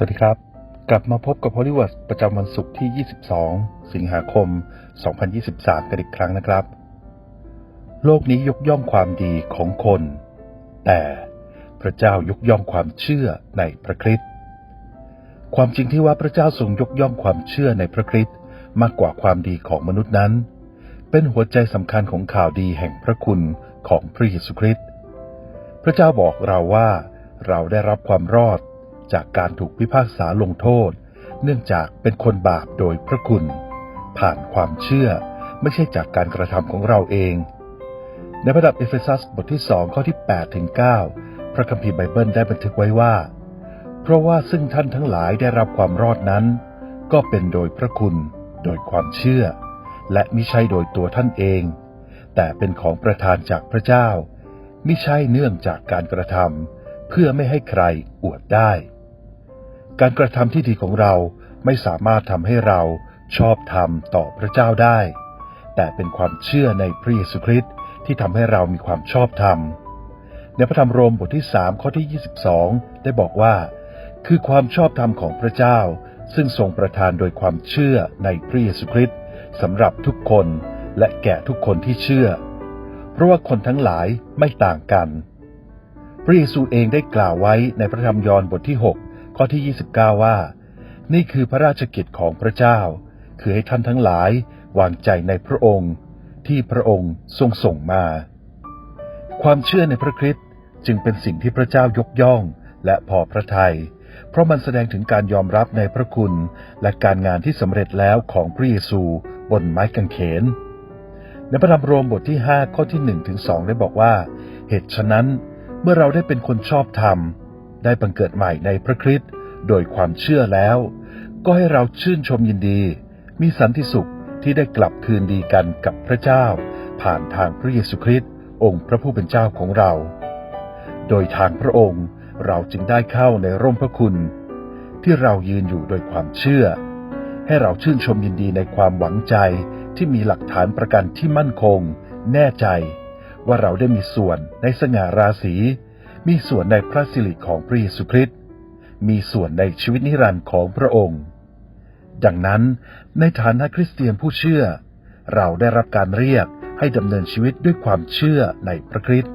สวัสดีครับ กลับมาพบกับ h o l l y w o o d ประจำวันศุกร์ที่ 22 สิงหาคม 2023 กันอีกครั้งนะครับ โลกนี้ยกย่องความดีของคน แต่พระเจ้ายกย่องความเชื่อในพระคริสต์ความจริงที่ว่าพระเจ้าทรงยกย่องความเชื่อในพระคริสต์มากกว่าความดีของมนุษย์นั้น เป็นหัวใจสำคัญของข่าวดีแห่งพระคุณของพระเยซูคริสต์พระเจ้าบอกเราว่าเราได้รับความรอด จากการถูกพิพากษาลงโทษ เนื่องจากเป็นคนบาปโดยพระคุณ ผ่านความเชื่อไม่ใช่จากการกระทำของเราเอง ในพระดับเอเฟซัสบทที่สองข้อที่8ถึง9พระคัมภีร์ไบเบิลได้บันทึกไว้ว่า เพราะว่าซึ่งท่านทั้งหลายได้รับความรอดนั้น ก็เป็นโดยพระคุณ โดยความเชื่อ และมิใช่โดยตัวท่านเอง แต่เป็นของประทานจากพระเจ้ามิใช่เนื่องจากการกระทำเพื่อไม่ให้ใครอวดได้ การกระทำที่ดีของเราไม่สามารถทำให้เราชอบธรรมต่อพระเจ้าได้ แต่เป็นความเชื่อในพระเยซูคริสต์ที่ทำให้เรามีความชอบธรรม ในพระธรรมโรมบทที่3ข้อที่ 22 ได้บอกว่า คือความชอบธรรมของพระเจ้า ซึ่งทรงประทานโดยความเชื่อในพระเยซูคริสต์สำหรับทุกคนและแก่ทุกคนที่เชื่อ เพราะว่าคนทั้งหลายไม่ต่างกัน พระเยซูเองได้กล่าวไว้ในพระธรรมยอห์นบทที่ 6 ข้อที่ 29 ว่า นี่คือพระราชกิจของพระเจ้า คือให้ท่านทั้งหลายวางใจในพระองค์ ที่พระองค์ทรงส่งมา ความเชื่อในพระคริสต์จึงเป็นสิ่งที่พระเจ้ายกย่องและพอพระทยัยเพราะมันแสดงถึงการยอมรับในพระคุณ และการงานที่สำเร็จแล้วของพระเยซูบนไม้กางเขน ในพระธรรมโรมบทที่ 5 ข้อที่1ถึง2ได้บอกว่า เหตุฉะนั้นเมื่อเราได้เป็นคนชอบธรรม ได้บังเกิดใหม่ในพระคริสต์โดยความเชื่อแล้ว ก็ให้เราชื่นชมยินดี มีสันติสุขที่ได้กลับคืนดีกันกับพระเจ้า ผ่านทางพระเยซูคริสต์องค์พระผู้เป็นเจ้าของเรา โดยทางพระองค์เราจึงได้เข้าในร่มพระคุณ ที่เรายืนอยู่โดยความเชื่อ ให้เราชื่นชมยินดีในความหวังใจที่มีหลักฐานประกันที่มั่นคง แน่ใจ ว่าเราได้มีส่วนในสง่าราศี มีส่วนในพระสิริของพระเยซูคริสต์มีส่วนในชีวิตนิรันดร์ของพระองค์ดังนั้นในฐานะคริสเตียนผู้เชื่อ เราได้รับการเรียกให้ดำเนินชีวิตด้วยความเชื่อในพระคริสต์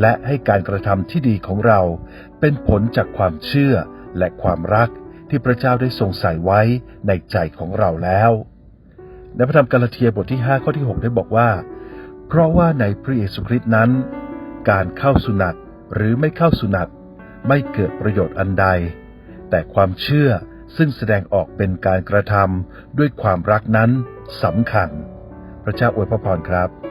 และให้การกระทำที่ดีของเรา เป็นผลจากความเชื่อและความรักที่พระเจ้าได้ทรงใส่ไว้ในใจของเราแล้วในพระธรรมกาลาเทียบทที่ 5 ข้อที่ 6 ได้บอกว่า เพราะว่าในพระเยซูคริสต์นั้น การเข้าสุนัต หรือไม่เข้าสุนัตไม่เกิดประโยชน์อันใด แต่ความเชื่อซึ่งแสดงออกเป็นการกระทำด้วยความรักนั้นสำคัญ พระเจ้าอวยพระพรครับ